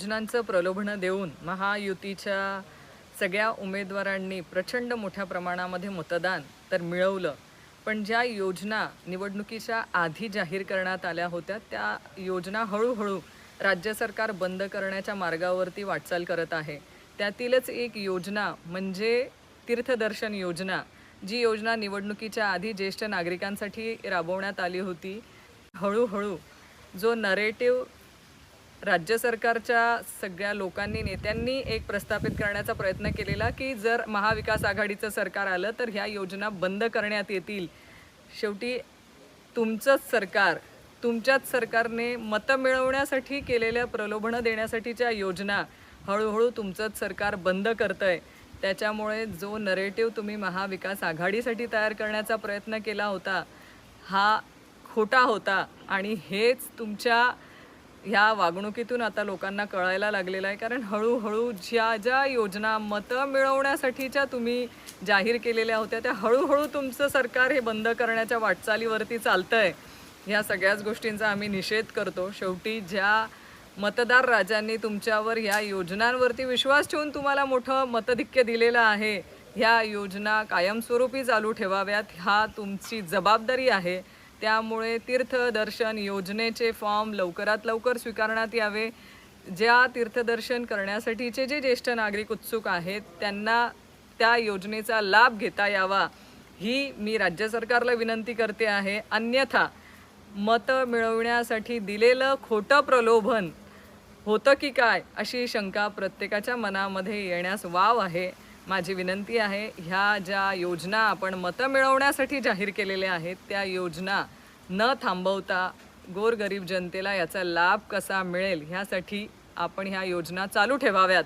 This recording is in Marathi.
योजनांचं प्रलोभनं देऊन महायुतीच्या सगळ्या उमेदवारांनी प्रचंड मोठ्या प्रमाणामध्ये मतदान तर मिळवलं. पण ज्या योजना निवडणुकीच्या आधी जाहीर करण्यात आल्या होत्या त्या योजना हळूहळू राज्य सरकार बंद करण्याच्या मार्गावरती वाटचाल करत आहे. त्यातीलच एक योजना म्हणजे तीर्थदर्शन योजना जी योजना निवडणुकीच्या आधी ज्येष्ठ नागरिकांसाठी राबवण्यात आली होती. हळूहळू जो नरेटिव्ह राज्य सरकारच्या सगळ्या लोकांनी नेत्यांनी एक प्रस्थापित करण्याचा प्रयत्न केलेला की जर महाविकास आघाडीचं सरकार आलं तर ह्या योजना बंद करण्यात येतील. शेवटी तुमचंच सरकार तुमच्याच सरकारने मतं मिळवण्यासाठी केलेल्या प्रलोभनं देण्यासाठीच्या योजना हळूहळू तुमचंच सरकार बंद करतंय. त्याच्यामुळे जो नरेटिव्ह तुम्ही महाविकास आघाडीसाठी तयार करण्याचा प्रयत्न केला होता हा खोटा होता आणि हेच तुमच्या ह्या वागणुकीतून आता लोकांना कळायला लागलेलं आहे. कारण हळूहळू ज्या ज्या योजना मतं मिळवण्यासाठीच्या तुम्ही जाहीर केलेल्या होत्या त्या हळूहळू तुमचं सरकार हे बंद करण्याच्या वाटचालीवरती चालतं आहे ह्या सगळ्याच गोष्टींचा आम्ही निषेध करतो. शेवटी ज्या मतदार राजांनी तुमच्यावर ह्या योजनांवरती विश्वास ठेवून तुम्हाला मोठं मतधिक्य दिलेलं आहे ह्या योजना कायमस्वरूपी चालू ठेवाव्यात ह्या तुमची जबाबदारी आहे. त्यामुळे तीर्थदर्शन योजनेचे फॉर्म लवकरात लवकर स्वीकारण्यात यावे. ज्या तीर्थदर्शन करण्यासाठीचे जे ज्येष्ठ नागरिक उत्सुक आहेत त्यांना त्या योजनेचा लाभ घेता यावा. ही मी राज्य सरकारला विनंती करते आहे. अन्यथा मतं मिळवण्यासाठी दिलेलं खोटं प्रलोभन होतं की काय अशी शंका प्रत्येकाच्या मनामध्ये येण्यास वाव आहे. माझी विनंती आहे ह्या ज्या योजना आपण मतं मिळवण्यासाठी जाहीर केलेल्या आहेत त्या योजना न थांबवता गोरगरीब जनतेला याचा लाभ कसा मिळेल ह्यासाठी आपण ह्या योजना चालू ठेवाव्यात.